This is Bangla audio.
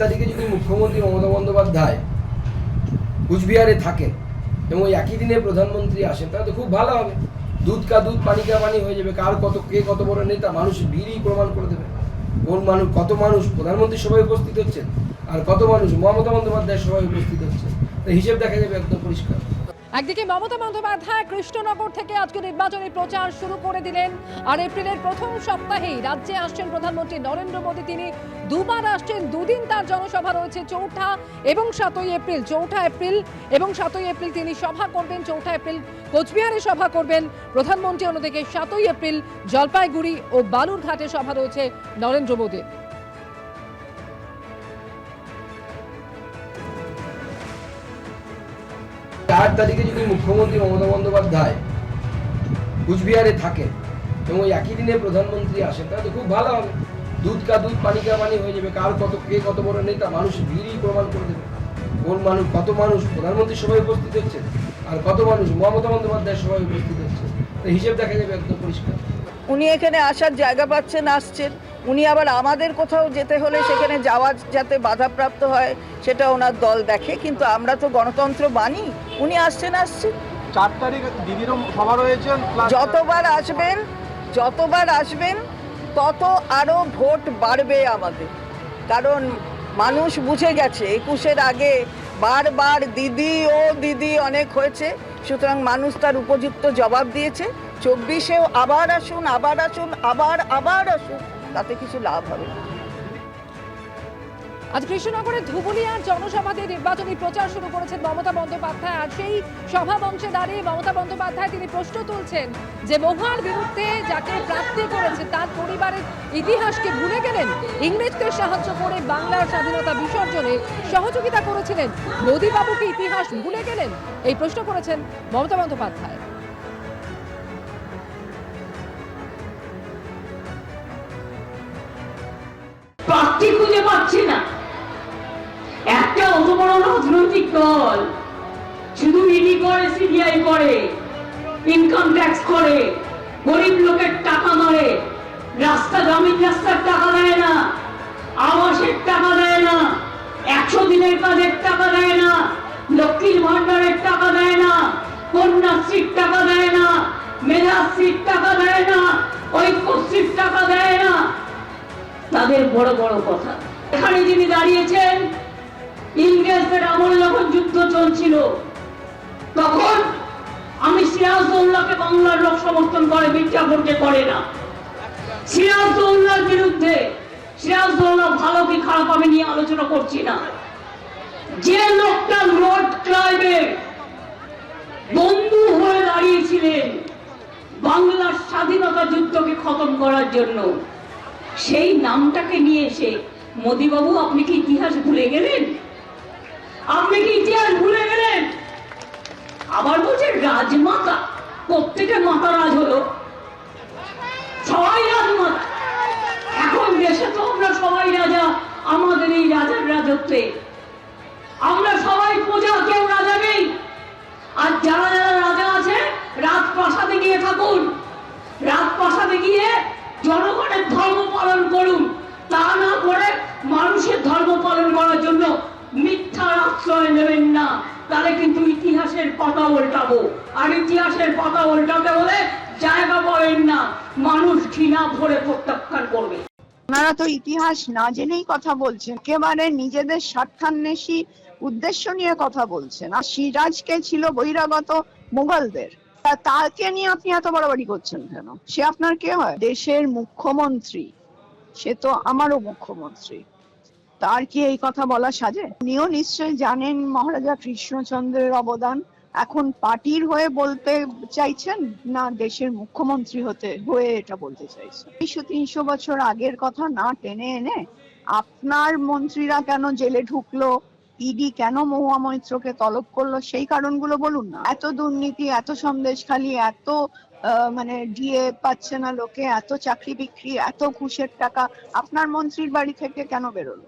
তারিখে যদি মুখ্যমন্ত্রী মমতা বন্দ্যোপাধ্যায় কুচবিহারে থাকেন এবং একই দিনে প্রধানমন্ত্রী আসেন, তাহলে তো খুব ভালো হবে। দুধ কা দুধ, পানি কা পানি হয়ে যাবে। কার কত, কে কত বড় নেতা, মানুষ ভিড়ই প্রমাণ করে দেবে। কোন মানুষ, কত মানুষ প্রধানমন্ত্রী সবাই উপস্থিত হচ্ছেন আর কত মানুষ মমতা বন্দ্যোপাধ্যায় সবাই উপস্থিত হচ্ছেন। হিসেব দেখা যাবে একদম পরিষ্কার। একদিকে মমতা বন্দ্যোপাধ্যায় কৃষ্ণনগর থেকে আজকে নির্বাচনী প্রচার শুরু করে দিলেন। আর এপ্রিলের প্রথম সপ্তাহেই রাজ্যে আসছেন প্রধানমন্ত্রী নরেন্দ্র মোদী। তিনি দুবার আসছেন, দুদিন তার জনসভা রয়েছে চৌঠা এবং সাতই এপ্রিল। চৌঠা এপ্রিল এবং সাতই এপ্রিল তিনি সভা করবেন, চৌঠা এপ্রিল কোচবিহারে সভা করবেন। প্রধানমন্ত্রী অন্যদিকে সাতই এপ্রিল জলপাইগুড়ি ও বালুরঘাটে সভা রয়েছে নরেন্দ্র মোদীর। চার তারিখে যদি মুখ্যমন্ত্রী মমতা বন্দ্যোপাধ্যায় কুচবিহারে থাকেন এবং ওই একই দিনে প্রধানমন্ত্রী আসেন, তাহলে খুব ভালো হবে। দুধ কা দুধ, পানি কা পানি হয়ে যাবে। কার কত কে কত বড় নেতা, মানুষ ভিড়ই প্রমাণ করে দেবে। কোন মানুষ, কত মানুষ, প্রধানমন্ত্রী সবাই উপস্থিত হচ্ছে আর কত মানুষ মমতা বন্দ্যোপাধ্যায় সবাই উপস্থিত হচ্ছে। হিসেব দেখা যাবে একদম পরিষ্কার। উনি এখানে আসার জায়গা পাচ্ছেন, আসছেন। উনি আবার আমাদের কোথাও যেতে হলে সেখানে যাওয়া যাতে বাধাপ্রাপ্ত হয় সেটা ওনার দল দেখে কিন্তু আমরা তো গণতন্ত্র মানি। উনি আসছেন আসছেন। চার তারিখ দিদিরও সভা রয়েছে যতবার আসবেন যতবার আসবেন তত আরও ভোট বাড়বে আমাদের। কারণ মানুষ বুঝে গেছে একুশের আগে বারবার দিদি ও দিদি অনেক হয়েছে সুতরাং মানুষ তার উপযুক্ত জবাব দিয়েছে। চব্বিশেও আবার আসুন আবার আসুন আবার আবার আসুন। তাতে কিছু লাভ হবে। আজ কৃষ্ণনগরের ধুবুলিয়ার জনসভাতে নির্বাচনী প্রচার শুরু করেছেন মমতা বন্দ্যোপাধ্যায়। আর সেই সভা মঞ্চে দাঁড়িয়ে মমতা বন্দ্যোপাধ্যায় তিনি প্রশ্ন তুলছেন যে মহুয়ার বিরুদ্ধে যাকে প্রার্থী করেছে তার পরিবারের ইতিহাসকে ভুলে গেলেন? ইংরেজদের সাহায্য করে বাংলার স্বাধীনতা বিসর্জনে সহযোগিতা করেছিলেন। মোদীবাবুকে ইতিহাস ভুলে গেলেন? এই প্রশ্ন করেছেন মমতা বন্দ্যোপাধ্যায়। পাচ্ছি না। একটা অত বড় রাজনৈতিক দল শুধু ইডি করে সিবিআই করে ইনকাম ট্যাক্স করে, গরিব লোকের টাকা মারে, রাস্তা জমির রাস্তার টাকা দেয় না, আবাসের টাকা দেয় না, একশো দিনের কাজের টাকা দেয় না, লক্ষ্মীর ভান্ডারের টাকা দেয় না, কন্যাশ্রীর টাকা দেয় না, মেধাশ্রীর টাকা দেয় না, ঐক্যশ্রীর টাকা দেয় না। তাদের বড় বড় কথা। এখানে যিনি দাঁড়িয়েছেন, ইংরেজদের আমল যখন যুদ্ধ চলছিল। তখন আমি সিরাজদৌল্লাকে বাংলার লোক সমর্থন করে মির্জাপুরকে করে না। সিরাজদৌল্লার বিরুদ্ধে সিরাজদৌল্লা ভালো কি খারাপ আমি নিয়ে আলোচনা করছি না। যে লোকটা লর্ড ক্লাইভের বন্ধু হয়ে দাঁড়িয়েছিলেন বাংলার স্বাধীনতা যুদ্ধকে খতম করার জন্য। সেই নামটাকে নিয়ে এসে মোদিবাবু, আপনি কি ইতিহাস ভুলে গেলেন? আপনি কি ইতিহাস ভুলে গেলেন? আবার বলছেন, রাজমাতা। প্রত্যেকে মাতা রাজ হলো। সবাই রাজমাতা। এখন দেশে তো আমরা সবাই রাজা, আমাদের এই রাজার রাজত্বে। আমরা সবাই প্রজা, কেউ রাজা নেই। আর যারা যারা রাজা আছে, রাজপ্রাসাদে গিয়ে থাকুন। রাজপ্রাসাদে গিয়ে জনগণের ধর্ম পালন করুন। তা না করে মানুষের ধর্ম পালন করার জন্য মিথ্যার আশ্রয় নেবেন না। তাহলে কিন্তু ইতিহাসের পাতা উল্টাবো। আর ইতিহাসের পাতা উল্টাতে হলে জায়গা পাবেন না। মানুষ ঘৃণা ভরে প্রত্যাখ্যান করবে। ওনারা তো ইতিহাস না জেনেই কথা বলছেন, একেবারে নিজেদের স্বার্থান্বেষী উদ্দেশ্য নিয়ে কথা বলছেন। আর সিরাজকে ছিল বহিরাগত মুঘলদের। তা তাকে নিয়ে আপনি এত বাড়াবাড়ি করছেন কেন? সে আপনার কে হয়? দেশের মুখ্যমন্ত্রী। সে তো আমারও মুখ্যমন্ত্রী। তার কি এই কথা বলা সাজে? উনিও নিশ্চয় জানেন মহারাজা কৃষ্ণচন্দ্রের অবদান। এখন পার্টির হয়ে বলতে চাইছেন না দেশের মুখ্যমন্ত্রী হতে হয়ে এটা বলতে চাইছেন? দুইশো তিনশো বছর আগের কথা না টেনে এনে আপনার মন্ত্রীরা কেন জেলে ঢুকলো? ইডি কেন মহুয়া মৈত্রকে তলব করল? সেই কারণগুলো বলুন না। এত দুর্নীতি, এত সন্দেশ খালি, এত মানে ডিএ পাচ্ছে না লোকে, এত চাকরি বিক্রি, এত ঘুষের টাকা। আপনার মন্ত্রীর বাড়ি থেকে কেন বেরোলো?